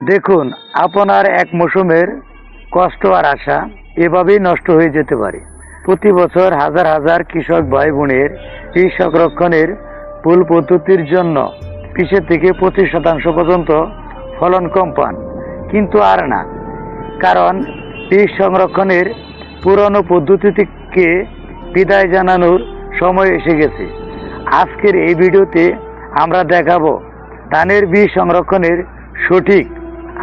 দেখুন, আপনার এক মৌসুমের কষ্ট আর আশা এভাবেই নষ্ট হয়ে যেতে পারে। প্রতি বছর হাজার হাজার কৃষক ভাই বোনের বীজ সংরক্ষণের ভুল পদ্ধতির জন্য বিশের থেকে পঁচিশ শতাংশ পর্যন্ত ফলন কম পান। কিন্তু আর না, কারণ বীজ সংরক্ষণের পুরনো পদ্ধতি থেকে বিদায় জানানোর সময় এসে গেছে। আজকের এই ভিডিওতে আমরা দেখাবো ধানের বীজ সংরক্ষণের সঠিক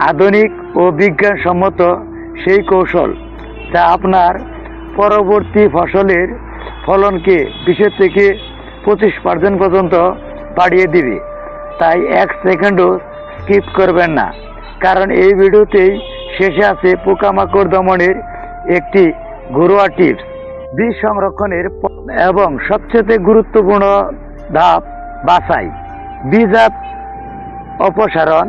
আধুনিক ও বিজ্ঞানসম্মত সেই কৌশল যা আপনার পরবর্তী ফসলের ফলনকে বিশের থেকে পঁচিশ পার্সেন্ট পর্যন্ত বাড়িয়ে দিবে। তাই এক সেকেন্ডও স্কিপ করবেন না। কারণ এই ভিডিওতেই শেষে আছে পোকামাকড় দমনের একটি ঘরোয়া টিপস বীজ সংরক্ষণের এবং সবচেয়ে গুরুত্বপূর্ণ ধাপ বাছাই। বীজাত অপসারণ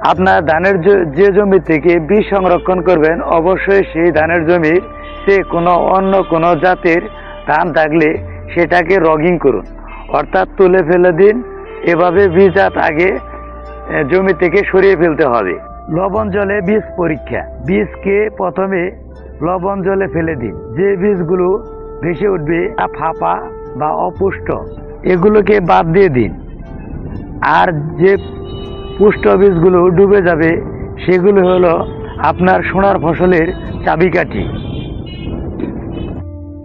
আপনার ধানের যে জমি থেকে বীজ সংরক্ষণ করবেন, অবশ্যই সেই ধানের জমির সে কোনো অন্য কোনো জাতের ধান থাকলে সেটাকে রগিং করুন। অর্থাৎ তুলে ফেলে দিন। এভাবে বীজাত আগে জমি থেকে সরিয়ে ফেলতে হবে। লবণ জলে বীজ পরীক্ষা। বীজকে প্রথমে লবণ জলে ফেলে দিন। যে বীজগুলো ভেসে উঠবে তা ফাঁপা বা অপুষ্ট, এগুলোকে বাদ দিয়ে দিন। আর যে পুষ্ট বীজগুলো ডুবে যাবে, সেগুলো হলো আপনার সোনার ফসলের চাবিকাঠি।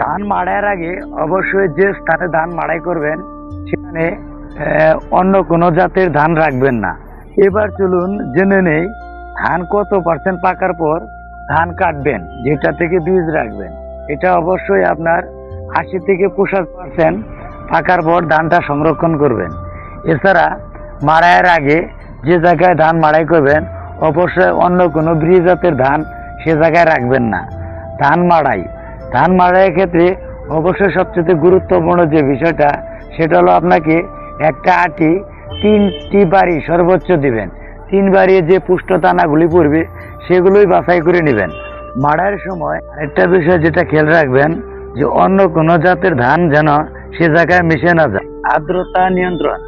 ধান মাড়াইয়ের আগে অবশ্যই যে স্থানে ধান মাড়াই করবেন, সেখানে অন্য কোনো জাতের ধান রাখবেন না। এবার চলুন জেনে নেই, ধান কত পার্সেন্ট পাকার পর ধান কাটবেন, যেটা থেকে বীজ রাখবেন। এটা অবশ্যই আপনার আশি থেকে পঁচাশ পার্সেন্ট পাকার পর ধানটা সংরক্ষণ করবেন। এছাড়া মাড়াইয়ের আগে যে জায়গায় ধান মাড়াই করবেন, অবশ্যই অন্য কোনো ব্রিজ জাতের ধান সে জায়গায় রাখবেন না। ধান মাড়াই। ধান মাড়াইয়ের ক্ষেত্রে অবশ্যই সবচেয়ে গুরুত্বপূর্ণ যে বিষয়টা, সেটা হলো আপনাকে একটা আটি তিনটি বাড়ি সর্বোচ্চ দিবেন। তিন বাড়ি যে পুষ্ট দানাগুলি পড়বে, সেগুলোই বাছাই করে নেবেন। মাড়াইয়ের সময় আরেকটা বিষয় যেটা খেয়াল রাখবেন, যে অন্য কোনো জাতের ধান যেন সে জায়গায় মিশে না যায়। আর্দ্রতা নিয়ন্ত্রণ।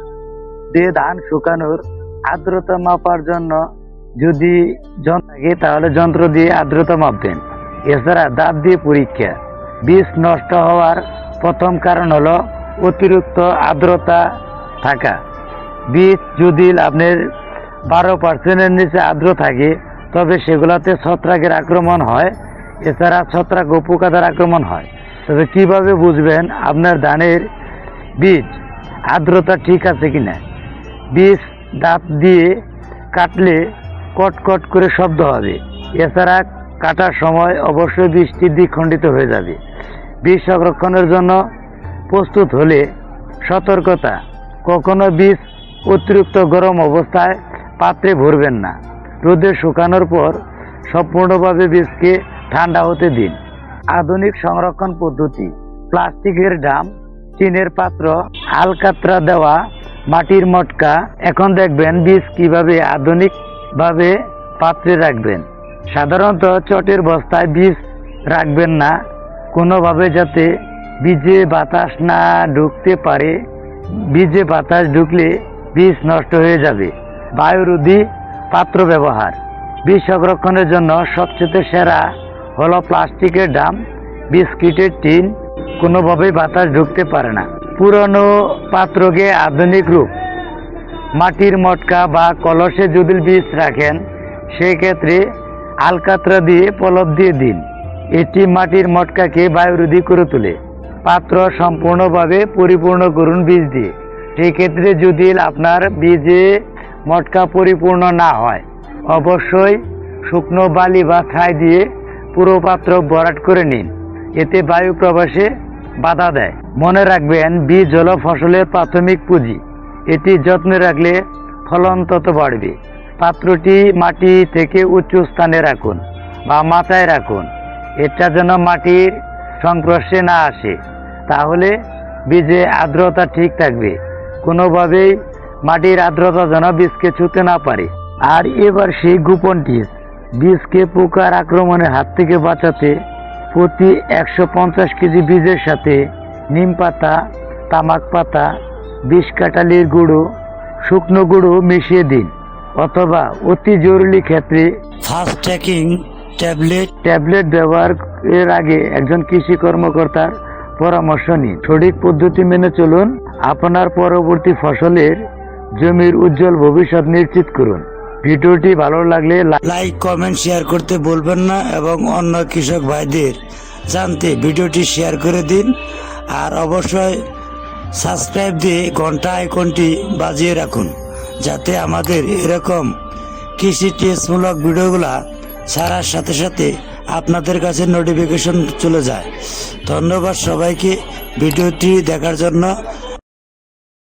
দিয়ে ধান শুকানোর আর্দ্রতা মাপার জন্য যদি থাকে, তাহলে যন্ত্র দিয়ে আর্দ্রতা মাপবেন। এছাড়া দাঁত দিয়ে পরীক্ষা। বীজ নষ্ট হওয়ার প্রথম কারণ হলো অতিরিক্ত আর্দ্রতা থাকা। বীজ যদি আপনার বারো পার্সেন্টের নিচে আর্দ্র থাকে, তবে সেগুলাতে ছত্রাকের আক্রমণ হয়। এছাড়া ছত্রাক ও আক্রমণ হয়। তবে কীভাবে বুঝবেন আপনার ধানের বীজ আর্দ্রতা ঠিক আছে কিনা? বীজ দাঁত দিয়ে কাটলে কট কট করে শব্দ হবে। এছাড়া কাটার সময় অবশ্যই বৃষ্টি দ্বিখণ্ডিত হয়ে যাবে। বীজ সংরক্ষণের জন্য প্রস্তুত হলে সতর্কতা, কখনো বীজ অতিরিক্ত গরম অবস্থায় পাত্রে ভরবেন না। রোদে শুকানোর পর সম্পূর্ণভাবে বীজকে ঠান্ডা হতে দিন। আধুনিক সংরক্ষণ পদ্ধতি, প্লাস্টিকের ড্রাম, টিনের পাত্র, আলকাতরা দেওয়া মাটির মটকা। এখন দেখবেন বীজ কীভাবে আধুনিক ভাবে পাত্রে রাখবেন। সাধারণত চটের বস্তায় বীজ রাখবেন না। কোনোভাবে যাতে বীজে বাতাস না ঢুকতে পারে। বীজে বাতাস ঢুকলে বীজ নষ্ট হয়ে যাবে। বায়ুরোধী পাত্র ব্যবহার। বীজ সংরক্ষণের জন্য সবচেয়ে সেরা হলো প্লাস্টিকের ড্রাম, বিস্কিটের টিন। কোনোভাবেই বাতাস ঢুকতে পারে না। পুরনো পাত্রকে আধুনিক রূপ। মাটির মটকা বা কলসে যদি বীজ রাখেন সেক্ষেত্রে আলকাতরা দিয়ে পলব দিয়ে দিন। এটি মাটির মটকাকে বায়ুরোধী করে তোলে। পাত্র সম্পূর্ণভাবে পরিপূর্ণ করুন বীজ দিয়ে। সেক্ষেত্রে যদি আপনার বীজে মটকা পরিপূর্ণ না হয়। অবশ্যই শুকনো বালি বা ছাই দিয়ে পুরো পাত্র ভরাট করে নিন। এতে বায়ু প্রবাসে বাধা দেয়। মনে রাখবেন, বীজ হলো ফসলের প্রাথমিক পুঁজি। এটি যত্নে রাখলে ফলন তত বাড়বে। পাত্রটি মাটি থেকে উঁচু স্থানে রাখুন বা মাথায় রাখুন। এটা যেন মাটির সংস্পর্শে না আসে। তাহলে বীজে আর্দ্রতা ঠিক থাকবে। কোনোভাবেই মাটির আর্দ্রতা যেন বীজকে ছুতে না পারে। আর এবার সেই গোপন টিপস বীজকে পোকার আক্রমণের হাত থেকে বাঁচাতে প্রতি একশো পঞ্চাশ কেজি বীজের সাথে নিম পাতা তামাক পাতা বিষ কাটালির গুঁড়ো শুকনো গুঁড়ো মিশিয়ে দিন অথবা অতি জরুরি ক্ষেত্রে ফাস্ট ট্র্যাকিং ট্যাবলেট ট্যাবলেট ব্যবহারের আগে একজন কৃষি কর্মকর্তার পরামর্শ নিন। সঠিক পদ্ধতি মেনে চলুন। আপনার পরবর্তী ফসলের জমির উজ্জ্বল ভবিষ্যৎ নিশ্চিত করুন। ভিডিওটি ভালো লাগলে লাইক কমেন্ট শেয়ার করতে বলবেন না এবং অন্য কৃষক ভাইদের জানতে ভিডিওটি শেয়ার করে দিন। আর অবশ্যই সাবস্ক্রাইব দিয়ে ঘণ্টা আইকনটি বাজিয়ে রাখুন, যাতে আমাদের এরকম কৃষি টেস্টমূলক ভিডিওগুলা ছাড়ার সাথে সাথে আপনাদের কাছে নোটিফিকেশন চলে যায়। ধন্যবাদ সবাইকে ভিডিওটি দেখার জন্য।